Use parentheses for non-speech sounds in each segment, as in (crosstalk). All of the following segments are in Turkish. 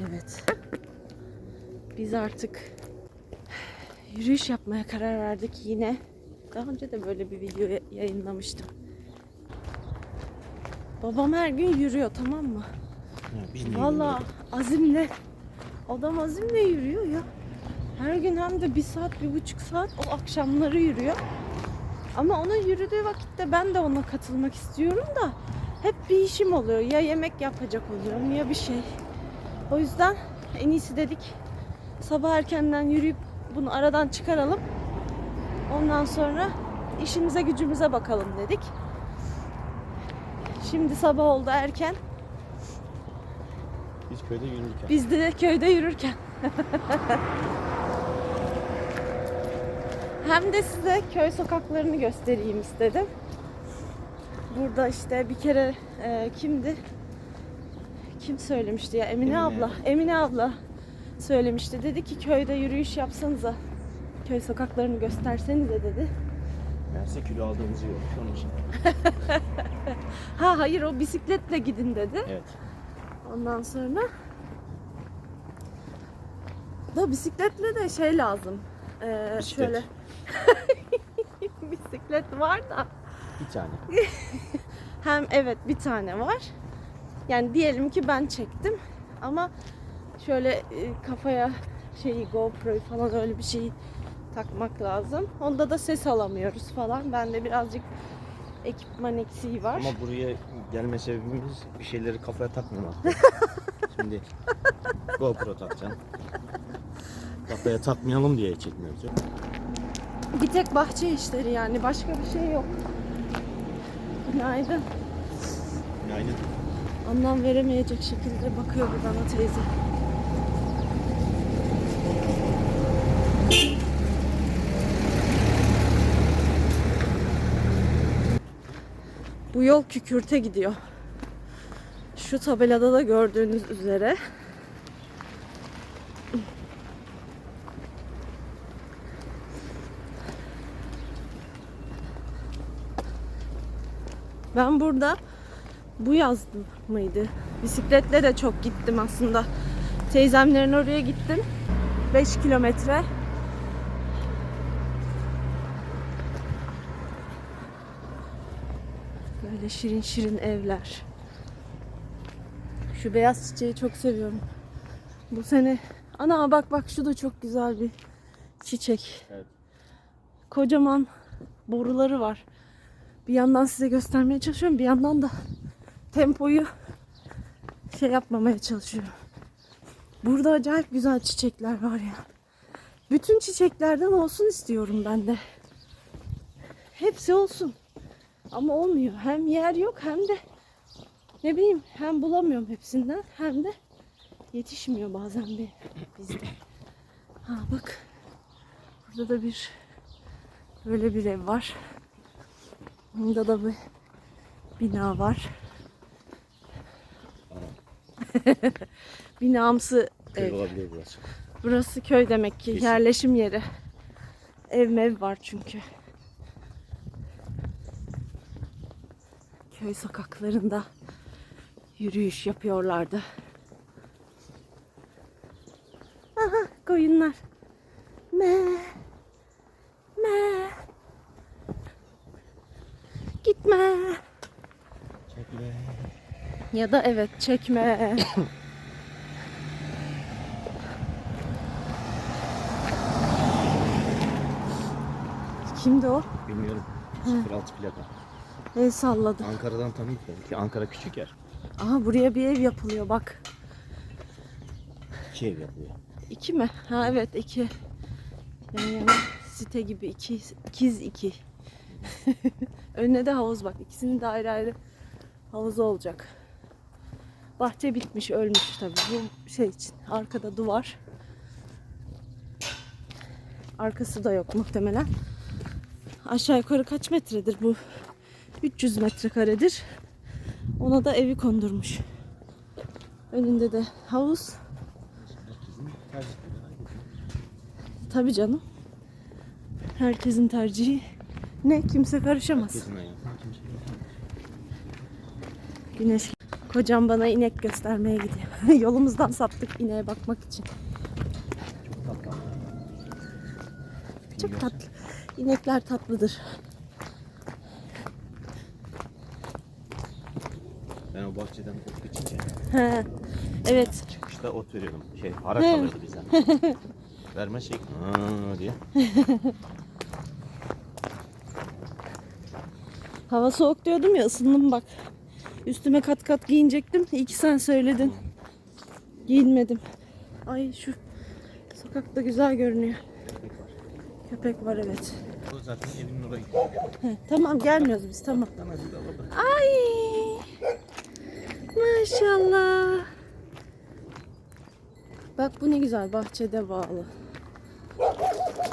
Evet. Biz artık yürüyüş yapmaya karar verdik yine. Daha önce de böyle bir video ya- yayınlamıştım. Babam her gün yürüyor tamam mı? Valla azimle. Adam azimle yürüyor ya. Her gün hem de bir saat, bir buçuk saat o akşamları yürüyor. Ama onun yürüdüğü vakitte ben de ona katılmak istiyorum da hep bir işim oluyor. Ya yemek yapacak oluyorum ya bir şey. O yüzden en iyisi dedik sabah erkenden yürüyüp bunu aradan çıkaralım. Ondan sonra işimize gücümüze bakalım dedik. Şimdi sabah oldu erken. Biz köyde yürürken. Biz de köyde yürürken. (laughs) Hem de size köy sokaklarını göstereyim istedim. Burada işte bir kere e, kimdi? Kim söylemişti ya? Emine, Emine. abla. Emine abla söylemişti. Dedi ki köyde yürüyüş yapsanıza. Köy sokaklarını göstersenize dedi. Meğerse kilo aldığımızı yok. Onun için. (laughs) Ha hayır o bisikletle gidin dedi. Evet. Ondan sonra da bisikletle de şey lazım. Ee, Bisiklet. şöyle (laughs) bisiklet var da Bir tane. (laughs) hem evet bir tane var. Yani diyelim ki ben çektim ama şöyle e, kafaya şeyi GoPro'yu falan öyle bir şey takmak lazım. Onda da ses alamıyoruz falan. Bende birazcık ekipman eksiği var. Ama buraya gelme sebebimiz bir şeyleri kafaya takmamak. (laughs) Şimdi GoPro takacaksın. Kafaya takmayalım diye çekmiyoruz. Bir tek bahçe işleri yani başka bir şey yok. Günaydın. Yani Anlam veremeyecek şekilde bakıyor bir bana teyze. Bu yol kükürte gidiyor. Şu tabelada da gördüğünüz üzere. Ben burada bu yaz mıydı? Bisikletle de çok gittim aslında. Teyzemlerin oraya gittim. 5 kilometre. Böyle şirin şirin evler. Şu beyaz çiçeği çok seviyorum. Bu sene ana bak bak şu da çok güzel bir çiçek. Evet. Kocaman boruları var. Bir yandan size göstermeye çalışıyorum. Bir yandan da tempoyu şey yapmamaya çalışıyorum. Burada acayip güzel çiçekler var ya. Bütün çiçeklerden olsun istiyorum ben de. Hepsi olsun. Ama olmuyor. Hem yer yok hem de ne bileyim hem bulamıyorum hepsinden hem de yetişmiyor bazen bir bizde. Ha bak. Burada da bir böyle bir ev var. Burada da bir bina var. (laughs) Binamsı köy ev. olabilir burası. Burası köy demek ki. Kesin. Yerleşim yeri. Ev mev var çünkü. Köy sokaklarında yürüyüş yapıyorlardı. Aha koyunlar. Me. Ya da evet çekme. Kimdi o? Bilmiyorum. 06 plaka. El salladı. Ankara'dan tanıyıp ki Ankara küçük yer. Aha buraya bir ev yapılıyor bak. İki ev yapıyor. İki mi? Ha evet iki. Yani, yani site gibi iki, ikiz iki. (laughs) Önüne de havuz bak. İkisinin de ayrı ayrı havuzu olacak. Bahçe bitmiş, ölmüş tabii. Bu şey için. Arkada duvar. Arkası da yok muhtemelen. Aşağı yukarı kaç metredir bu? 300 metrekaredir. Ona da evi kondurmuş. Önünde de havuz. Tabii canım. Herkesin tercihi ne? Kimse karışamaz. Güneş. Kocam bana inek göstermeye gidiyor. (laughs) Yolumuzdan saptık ineğe bakmak için. Çok tatlı. Çok tatlı. İnekler tatlıdır. Ben o bahçeden ot geçince He. Evet. çıkışta ot veriyordum. Şey haraç He. alırdı bizden. (laughs) Verme şey "Aa" diye. (laughs) Hava soğuk diyordum ya ısındım bak. Üstüme kat kat giyinecektim. İyi ki sen söyledin. Giyinmedim. Ay şu sokakta güzel görünüyor. Köpek var evet. O zaten evinin oraya gidiyor. He, tamam gelmiyoruz biz tamam. Ay maşallah. Bak bu ne güzel bahçede bağlı.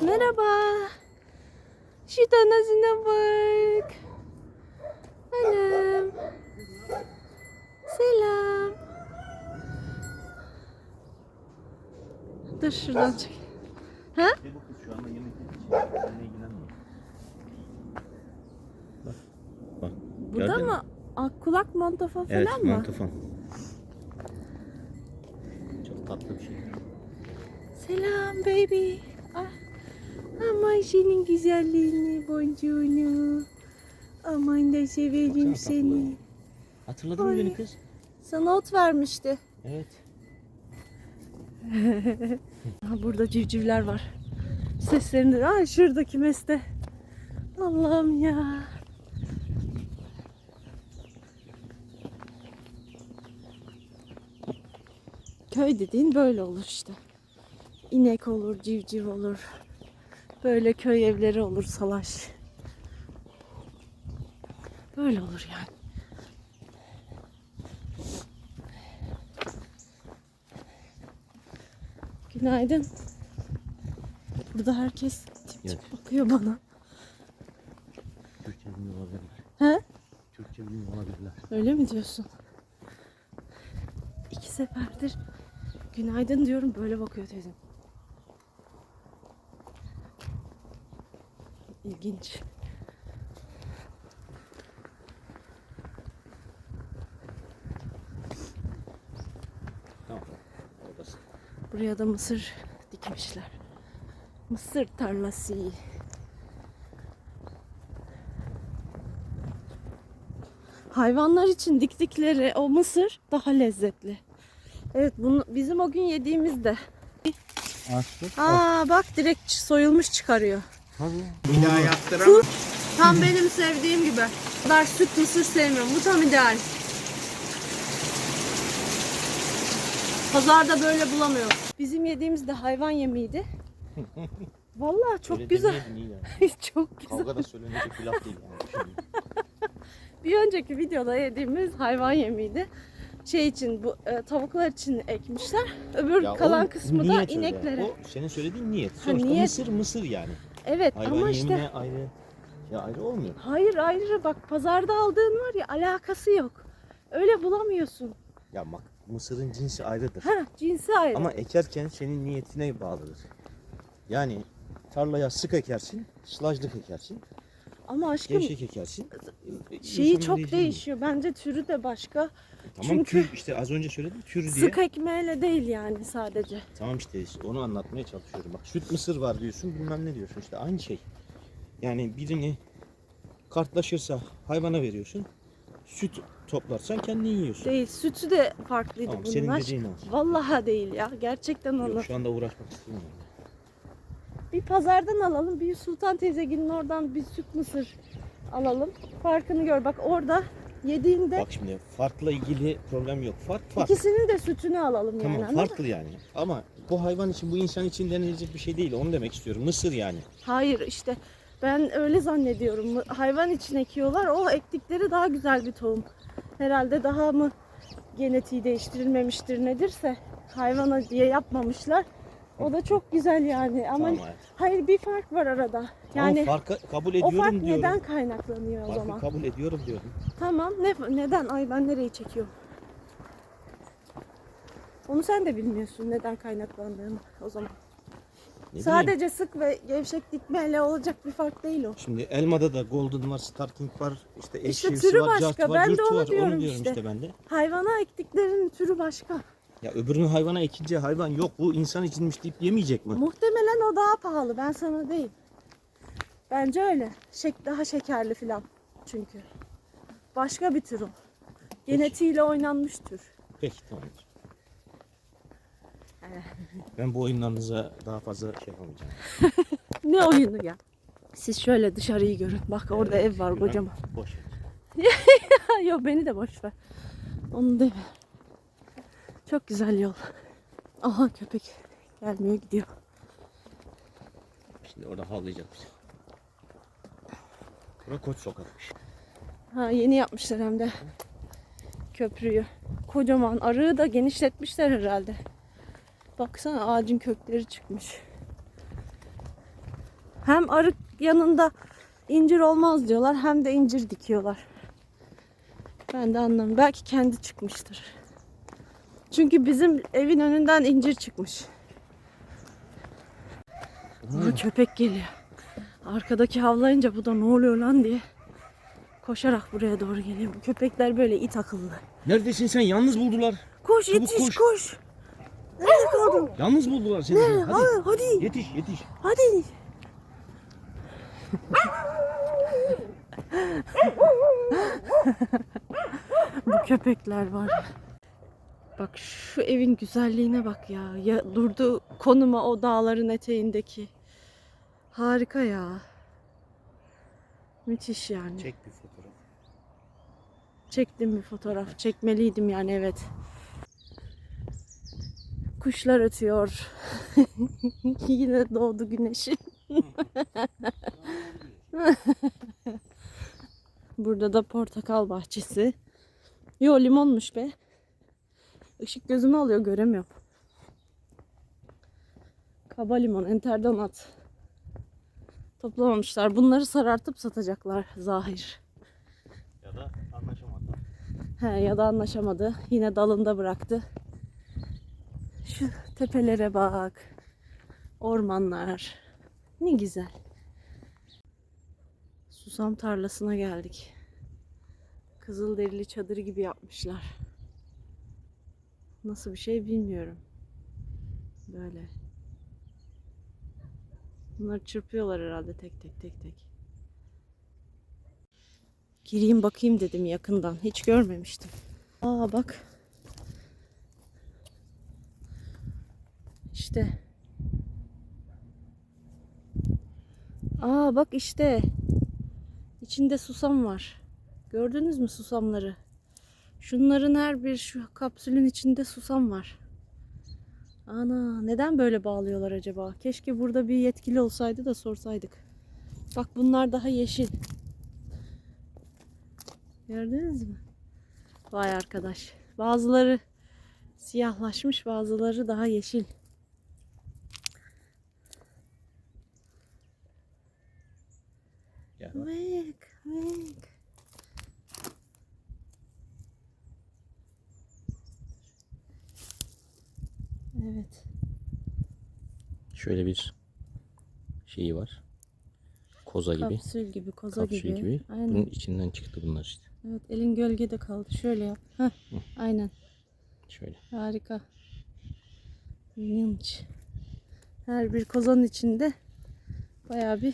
Merhaba. Şu tanazına bak. Anam. Selam. Dur şuradan çek. Ha? Şu anda yemek. Bak. Bak. Burada gördün mı? Ak kulak mantofa falan Evet, mı? mantofon. Çok tatlı bir şey. Selam baby. Ah. Aman senin güzelliğini, boncuğunu. Aman da severim Baksana seni. tatlılığı. Hatırladın mı Ay. beni kız? Sana ot vermişti. Evet. (laughs) Burada civcivler var. Seslerini... Aa, şuradaki meste. Allah'ım ya. Köy dediğin böyle olur işte. İnek olur, civciv olur. Böyle köy evleri olur, salaş. Böyle olur yani. Günaydın. Burada herkes tip tip bakıyor bana. Türkçe bilmiyor olabilirler. He? Türkçe bilmiyor olabilirler. Öyle mi diyorsun? İki seferdir günaydın diyorum böyle bakıyor teyzem. İlginç. Buraya da mısır dikmişler. Mısır tarlası. Hayvanlar için diktikleri o mısır daha lezzetli. Evet bunu bizim o gün yediğimizde. Açtık. Aa bak direkt soyulmuş çıkarıyor. Bir daha yaptıramam. Tam benim sevdiğim gibi. Kadar süt mısır sevmiyorum. Bu tam ideal. Pazarda böyle bulamıyorum. Bizim yediğimiz de hayvan yemeğiydi. (laughs) Vallahi çok güzel. (laughs) çok güzel. Kavgada söylenecek bir laf değil yani. (laughs) Bir önceki videoda yediğimiz hayvan yemeğiydi. Şey için bu e, tavuklar için ekmişler. Öbür Ya kalan o kısmı da niyet öyle. ineklere. O senin söylediğin niyet. Sonuçta niyet. mısır mısır yani. Evet Hayvan ama yemine işte ayrı. Ya ayrı olmuyor. hayır ayrıca bak pazarda aldığın var ya alakası yok. Öyle bulamıyorsun. Ya bak mısırın cinsi ayrıdır. Ha cinsi ayrı. Ama ekerken senin niyetine bağlıdır. Yani tarlaya sık ekersin, sılajlık ekersin, Ama aşkım gevşek ekersin. şeyi çok değişimi. değişiyor. Bence türü de başka. Tamam Çünkü- tür işte az önce söyledim tür diye. Sık ekmeğiyle değil yani sadece. Tamam işte onu anlatmaya çalışıyorum. Bak süt mısır var diyorsun bilmem ne diyorsun işte aynı şey. Yani birini kartlaşırsa hayvana veriyorsun. Süt toplarsan kendin yiyorsun. Değil. Sütü de farklıydı Tamam, bunun. senin aşk. dediğin o. Vallahi değil ya. Gerçekten onu. Yok, şu anda uğraşmak istemiyorum. Bir pazardan alalım. Bir Sultan teyzeginin oradan bir süt mısır alalım. Farkını gör. Bak orada yediğinde Bak şimdi farkla ilgili problem yok. Fark fark. ikisinin de sütünü alalım Tamam yani. anladın mı? farklı yani. Ama bu hayvan için bu insan için denilecek bir şey değil. Onu demek istiyorum. Mısır yani. Hayır işte ben öyle zannediyorum. Hayvan için ekiyorlar. O ektikleri daha güzel bir tohum. Herhalde daha mı genetiği değiştirilmemiştir nedirse hayvana diye yapmamışlar. O da çok güzel yani ama Tamam hayatım. hayır bir fark var arada. Yani Yani farkı kabul o ediyorum fark diyorum. neden kaynaklanıyor o Farkı zaman? kabul ediyorum diyorum. Tamam ne neden? Ay ben nereyi çekiyorum? Onu sen de bilmiyorsun neden kaynaklandığını o zaman. Ne bileyim. Sadece sık ve gevşek dikmeyle olacak bir fark değil o. Şimdi elmada da golden var, starking var, işte İşte eşşivsi türü var, başka. just var, Ben de onu var. diyorum onu diyorum işte. işte ben de. Hayvana ektiklerin türü başka. Ya öbürünün hayvana ekince hayvan yok bu insan içinmiş deyip yemeyecek mi? Muhtemelen o daha pahalı. Ben sana değil. Bence öyle. Şek daha şekerli filan. Çünkü. Başka bir tür o. Genetiğiyle oynanmış tür. Peki tamamdır. Ben bu oyunlarınıza daha fazla şey yapamayacağım. (laughs) Ne oyunu ya? Siz şöyle dışarıyı görün. Bak orada ev var Güven, kocaman. Boş ver. (laughs) Yok beni de boş ver. Onu deme. Çok güzel yol. Aha köpek gelmiyor gidiyor. Şimdi orada havlayacak bizi. Bura koç sokakmış. Ha yeni yapmışlar hem de köprüyü. Kocaman arığı da genişletmişler herhalde. Baksana ağacın kökleri çıkmış. Hem arık yanında incir olmaz diyorlar hem de incir dikiyorlar. Ben de anlamıyorum. Belki kendi çıkmıştır. Çünkü bizim evin önünden incir çıkmış. Aha, köpek geliyor. Arkadaki havlayınca bu da ne oluyor lan diye koşarak buraya doğru geliyor. Bu köpekler böyle it akıllı. Neredesin sen? Yalnız buldular. Koş Çabuk yetiş koş. koş. Nerede kaldın? Yalnız buldular seni. Nerede? Hadi. Ha, hadi. Yetiş yetiş. Hadi. Bu köpekler var. Bak şu evin güzelliğine bak ya. ya durduğu konuma o dağların eteğindeki. Harika ya. Müthiş yani. Çek bir fotoğraf. Çektim bir fotoğraf. Çekmeliydim yani evet. Kuşlar ötüyor. (laughs) Yine doğdu güneşi. (laughs) Burada da portakal bahçesi. Yo limonmuş be. Işık gözümü alıyor göremiyorum. Kaba limon, enterdonat. Toplamamışlar. Bunları sarartıp satacaklar zahir. Ya da anlaşamadı. He, ya da anlaşamadı. Yine dalında bıraktı. Şu tepelere bak. Ormanlar. Ne güzel. Susam tarlasına geldik. Kızılderili çadırı gibi yapmışlar. Nasıl bir şey bilmiyorum. Böyle. Bunları çırpıyorlar herhalde tek tek tek tek. Gireyim bakayım dedim yakından. Hiç görmemiştim. Aa bak. İşte. Aa bak işte. İçinde susam var. Gördünüz mü susamları? Şunların her bir şu kapsülün içinde susam var. Ana neden böyle bağlıyorlar acaba? Keşke burada bir yetkili olsaydı da sorsaydık. Bak bunlar daha yeşil. Gördünüz mü? Vay arkadaş. Bazıları siyahlaşmış, bazıları daha yeşil. Vık, vık. Evet. Şöyle bir şeyi var. Koza gibi. Kapsül gibi, koza Kapsül gibi. gibi. Aynen. Bunun içinden çıktı bunlar işte. Evet, elin gölgede kaldı. Şöyle yap. Heh, aynen. Şöyle. Harika. İlginç. Her bir kozanın içinde bayağı bir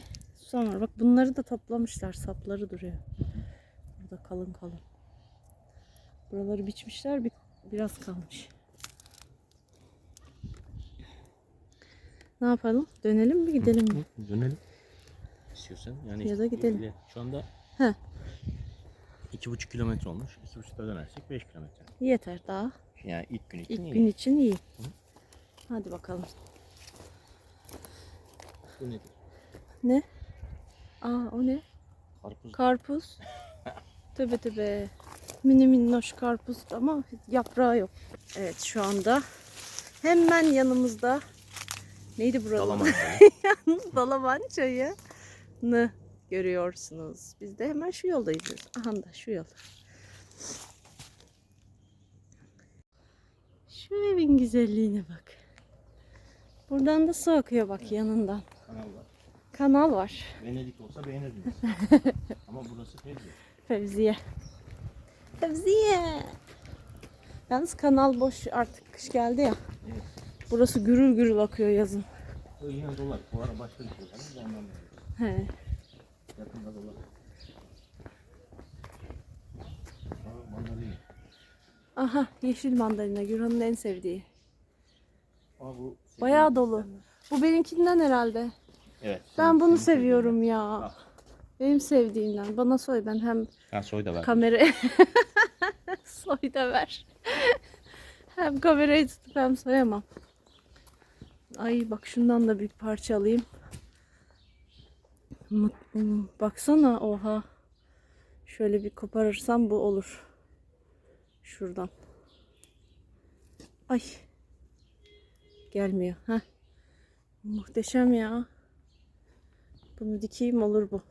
susam var. Bak bunları da toplamışlar. Sapları duruyor. Burada kalın kalın. Buraları biçmişler. Bir, biraz kalmış. Ne yapalım? Dönelim mi gidelim mi? Hı, Dönelim. İstiyorsan. Yani Ya da gidelim. ilgili- Şu anda Heh. iki buçuk kilometre olmuş. İki buçukta dönersek beş kilometre. Yeter daha. Yani ilk gün için İlk iyi. gün için iyi. Hadi bakalım. Bu nedir? Ne? Aa o ne? Karpuz. Karpuz. (laughs) Töbe töbe. Mini minnoş karpuz ama yaprağı yok. Evet şu anda hemen yanımızda neydi burası? Dalaman. (laughs) Dalaman çayı'nı görüyorsunuz. Biz de hemen şu yolda gidiyoruz. Aha da şu yol. Şu evin güzelliğine bak. Buradan da su akıyor bak yanından. Kanal var. Kanal var. Venedik olsa beğenirdiniz. (laughs) Ama burası Fevzi. Fevziye. Fevziye. Yalnız kanal boş artık kış geldi ya. Evet. Burası gürül gürül akıyor yazın. O yine dolar. Bu ara başka bir şey. Yani ondan dolayı. He. Yakında dolar. Aa, mandalina. Aha yeşil mandalina Güran'ın en sevdiği. Aa, bu Bayağı dolu. Bu benimkinden herhalde. Evet. Ben bunu seviyorum ya. Benim sevdiğimden. Bana soy ben hem Ha soy da ver. kamera (laughs) soy da ver. hem kamerayı tutup hem soyamam. Ay bak şundan da bir parça alayım. Mut- hmm, Baksana oha. Şöyle bir koparırsam bu olur. Şuradan. Ay. Gelmiyor. Heh. Muhteşem ya. Bunu dikeyim olur bu.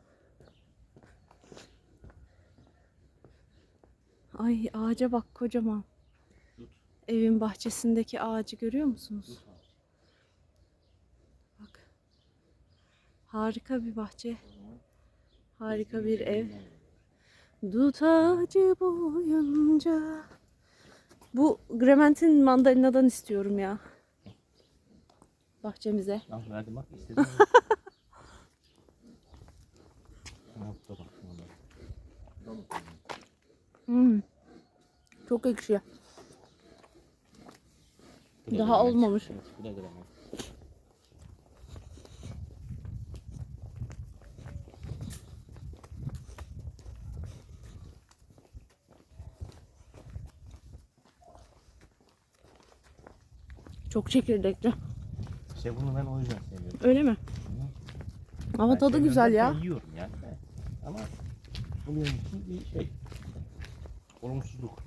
Ay ağaca bak kocaman. Tut. Evin bahçesindeki ağacı görüyor musunuz? Bak. Harika bir bahçe. Harika bir ev. Dut ağacı boyunca. Bu Grement'in mandalinadan istiyorum ya. Bahçemize. Al verdim bak istedim. Al da bak. al da. Hmm. Çok ekşi. Bu da Daha Grement. olmamış. Evet, bu da Grement. Çok çekirdekli. İşte bunu ben o yüzden seviyorum. Öyle mi? Ama Ben tadı seviyorum güzel ya. derken Yiyorum yani. Ama bu benim için bir şey. Olumsuzluk.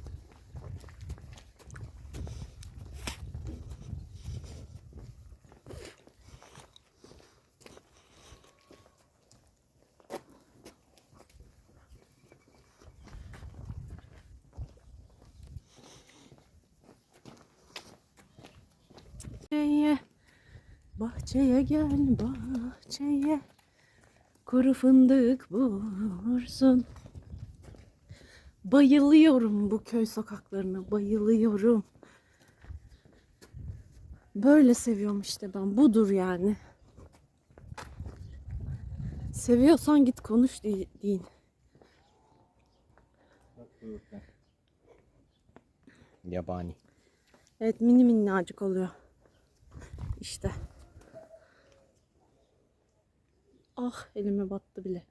Bahçeye, bahçeye gel bahçeye. Kuru fındık bulursun. Bayılıyorum bu köy sokaklarına, bayılıyorum. Böyle seviyorum işte ben. Budur yani. Seviyorsan git konuş de- deyin. Yabani. Evet mini minnacık oluyor. İşte. Ah elime battı bile.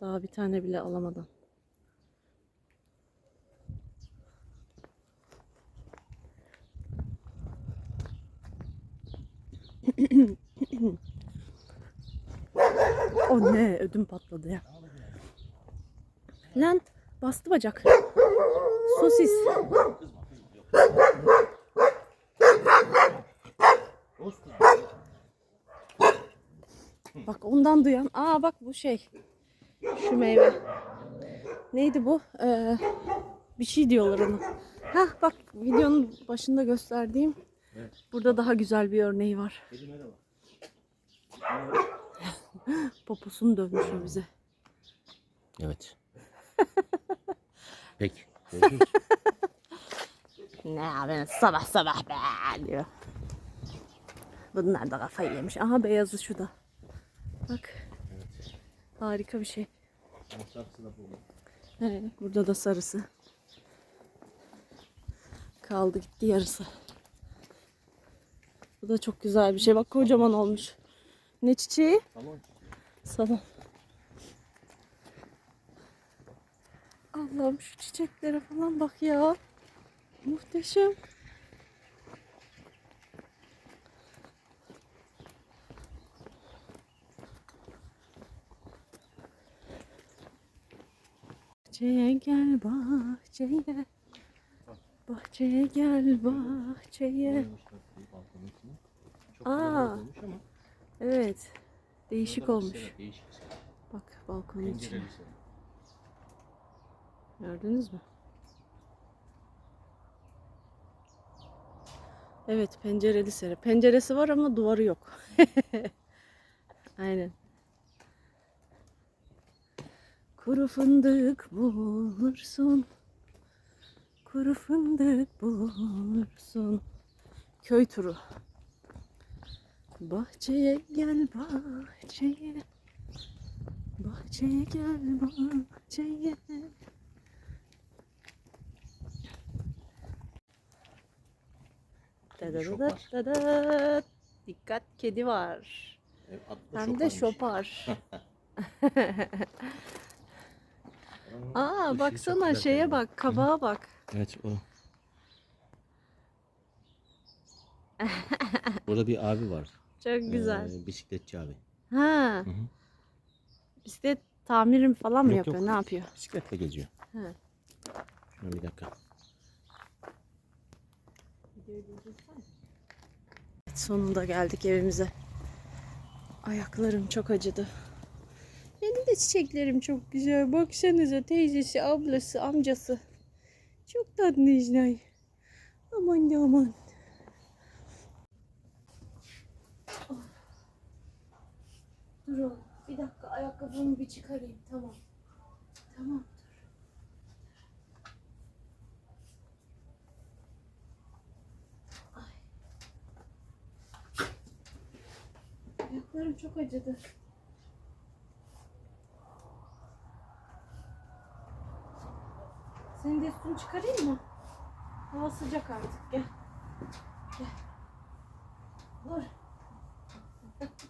Daha bir tane bile alamadan. O ne ödüm patladı ya. Lan bastı bacak. Sosis. Bak ondan duyan. Aa bak bu şey. Şu meyve. Neydi bu? Ee, bir şey diyorlar ona. Hah bak videonun başında gösterdiğim. Evet. Burada daha güzel bir örneği var. Kedime de bak. (laughs) Poposunu dönmüş o bize. Evet. (laughs) Peki. (laughs) Ne abi sabah sabah be diyor. Bunlar da kafayı yemiş. Aha beyazı şu da. Bak. Harika bir şey. Masrafsı da bu. Evet, burada da sarısı. Kaldı gitti yarısı. Bu da çok güzel bir şey. Bak kocaman olmuş. Ne çiçeği? Tamam. Salon. Allah'ım şu çiçeklere falan bak ya. Muhteşem. Bahçeye gel bahçeye. Bahçeye gel bahçeye. Çok Aa. kalabalık olmuş ama. Evet. Değişik burada olmuş. Değişik bir sera. Bak balkonun içine. Pencereli sera. Gördünüz mü? Evet pencereli sera. Penceresi var ama duvarı yok. (laughs) Aynen. Kuru fındık bulursun. kuru fındık bulursun. Köy turu. Bahçeye gel bahçeye. Bahçeye gel bahçeye. Da da da da da da. Dikkat kedi var. Hem de şopar. (laughs) Aa baksana şeye bak kabağa bak. Evet o. Burada bir abi var. Çok güzel. Ee, bisikletçi abi. Ha. Hı hı. Bisiklet tamirim falan mı Yok, yapıyor? yok. Ne yapıyor? Bisikletle geziyor. He. Şuna bir dakika. Sonunda geldik evimize. Ayaklarım çok acıdı. Benim de çiçeklerim çok güzel. Baksanıza teyzesi, ablası, amcası. Çok tatlı İcnay. Aman da aman. Dur oğlum. Bir dakika ayakkabımı bir çıkarayım. Tamam. Tamam. Ayaklarım çok acıdı. Senin de üstünü çıkarayım mı? Hava sıcak artık. Gel. Gel. Dur. (laughs)